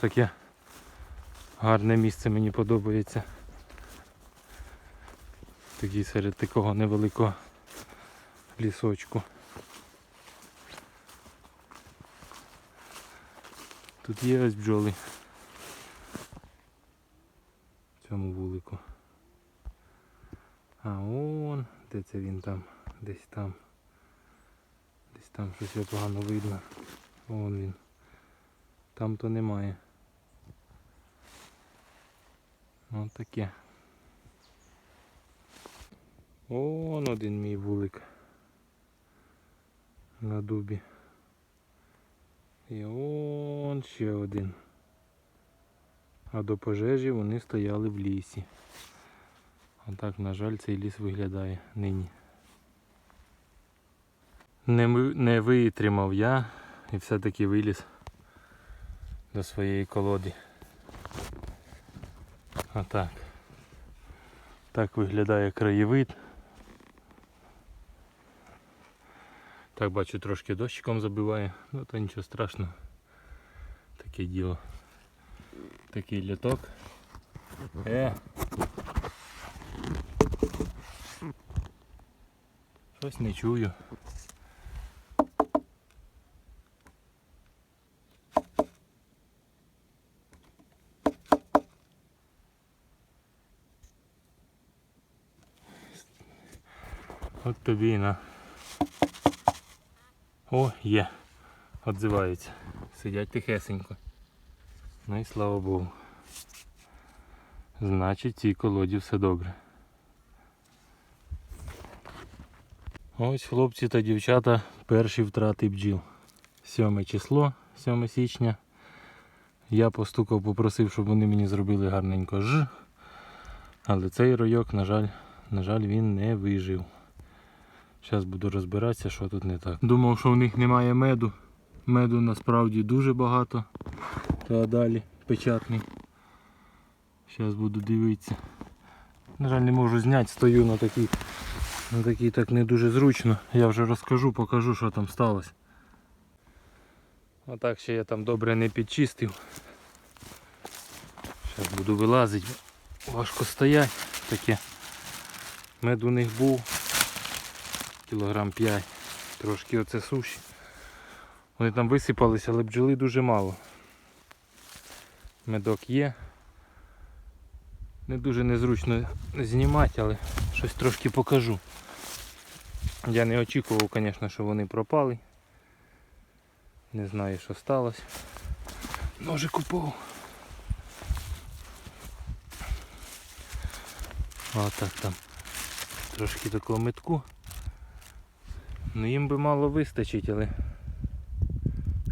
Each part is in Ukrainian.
Таке гарне місце мені подобається. Такий серед такого невеликого лісочку. Тут є ось бджоли. В цьому вулику. А он, де це він там? Десь там. Десь там щось його погано видно. Вон він. Там то немає. Ось таке. Он один мій вулик. На дубі. І он ще один. А до пожежі вони стояли в лісі. Отак, на жаль, цей ліс виглядає нині. Не, не витримав я і все-таки виліз до своєї колоди. Отак. Так виглядає краєвид. Так бачу трошки дощиком забиває, ну то нічого страшного. Таке діло. Такий літок. Е. Щось не чую. От тобі і на. О, є. Отзиваються. Сидять тихесенько. Ну і слава Богу. Значить, цій колоді все добре. Ось хлопці та дівчата перші втрати бджіл. 7 число, 7 січня. Я постукав, попросив, щоб вони мені зробили гарненько ж. Але цей ройок, на жаль, на жаль, він не вижив. Зараз буду розбиратися, що тут не так. Думав, що в них немає меду. Меду насправді дуже багато. Та далі печатний. Зараз буду дивитися. На жаль, не можу зняти, стою на такій. На такій так не дуже зручно. Я вже розкажу, покажу, що там сталося. Отак ще я там добре не підчистив. Зараз буду вилазити. Важко стоять таке. Мед у них був кілограм 5. Трошки оце суші. Вони там висипалися, але бджоли дуже мало. Медок є. Не дуже незручно знімати, але щось трошки покажу. Я не очікував, звісно, що вони пропали. Не знаю, що сталося. Ножик упав. Отак там. Трошки такого метку. Ну їм би мало вистачить, але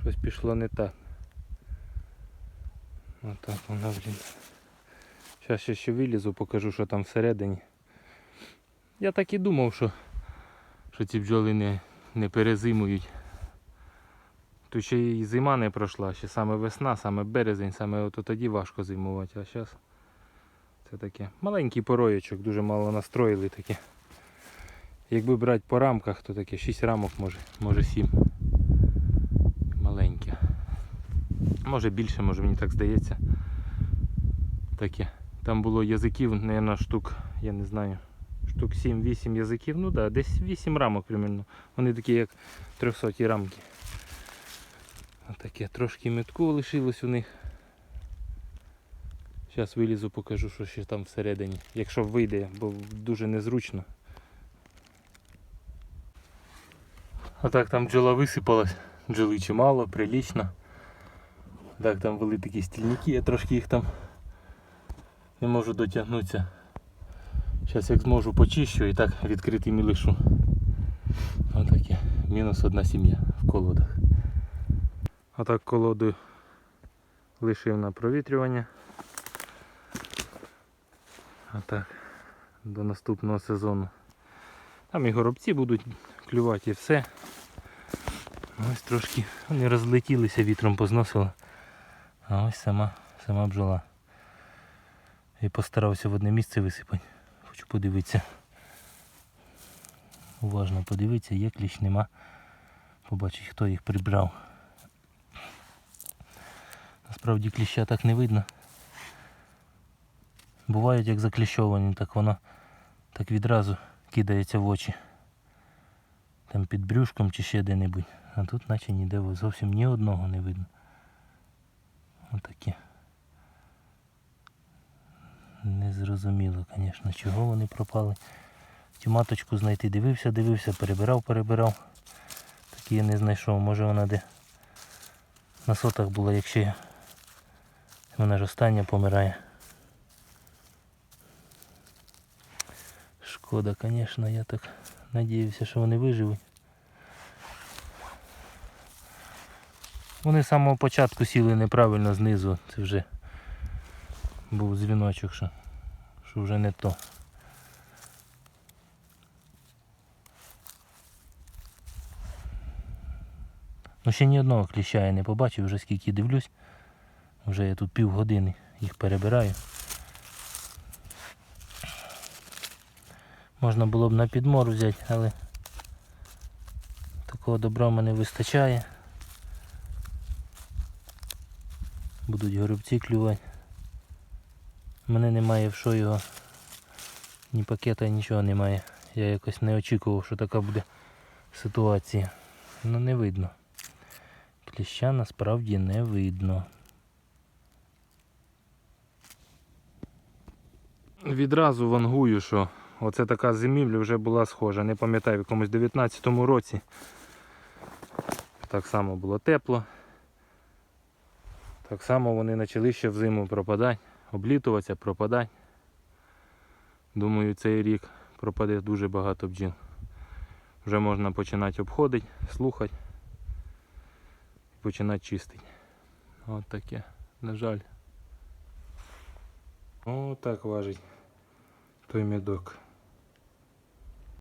щось пішло не так. Отак воно, блін. Зараз ще ще вилізу, покажу, що там всередині. Я так і думав, що, що ці бджоли не, не перезимують. Тут ще і зима не пройшла, ще саме весна, саме березень, саме от тоді важко зимувати, а зараз це таке. Маленький пороєчок, дуже мало настроїли таке. Якби брати по рамках, то таке 6 рамок може, може 7. Маленьке. Може більше, може мені так здається. Таке. Там було язиків, мабуть, штук, я не знаю, штук 7-8 язиків, ну так, да, десь 8 рамок примерно. Вони такі як 300 рамки. Отаке трошки метку лишилось у них. Зараз вилізу, покажу, що ще там всередині. Якщо вийде, бо дуже незручно. Отак там бджола висипалась, бджоли чимало, прилічно. Так, там були такі стільники, я трошки їх там не можу дотягнутися. Зараз як зможу почищу і так відкритими лишу. Отаке. Мінус одна сім'я в колодах. Отак колоду лишив на провітрювання. Отак. До наступного сезону. Там і горобці будуть клювати і все. Ось трошки вони розлетілися, вітром позносило. А ось сама, сама бджола. І постарався в одне місце висипати. Хочу подивитися. Уважно подивитися, є кліщ нема. Побачить, хто їх прибрав. Насправді кліща так не видно. Бувають як закліщовані, так воно так відразу кидається в очі. Там під брюшком чи ще де-небудь. А тут наче ніде зовсім ні одного не видно. Отакі. Незрозуміло, звісно, чого вони пропали. Цю маточку знайти дивився, дивився, перебирав, перебирав. Так я не знайшов. Може вона де на сотах була, якщо. Вона ж остання помирає. Шкода, звісно, я так надіявся, що вони виживуть. Вони з самого початку сіли неправильно знизу. Це вже був дзвіночок, що, що вже не то. Ну ще ні одного кліща я не побачив, вже скільки дивлюсь. Вже я тут півгодини їх перебираю. Можна було б на підмор взяти, але такого добра в мене вистачає. Будуть горобці клювати. У мене немає в що його. Ні пакета, нічого немає. Я якось не очікував, що така буде ситуація. Ну не видно. Кліща насправді не видно. Відразу вангую, що оце така зимівля вже була схожа. Не пам'ятаю, в якомусь 19-му році. Так само було тепло. Так само вони почали ще взиму пропадати, облітуватися, пропадати. Думаю, цей рік пропаде дуже багато бджіл. Вже можна починати обходити, слухати і починати чистити. От таке, на жаль. О, так важить той медок.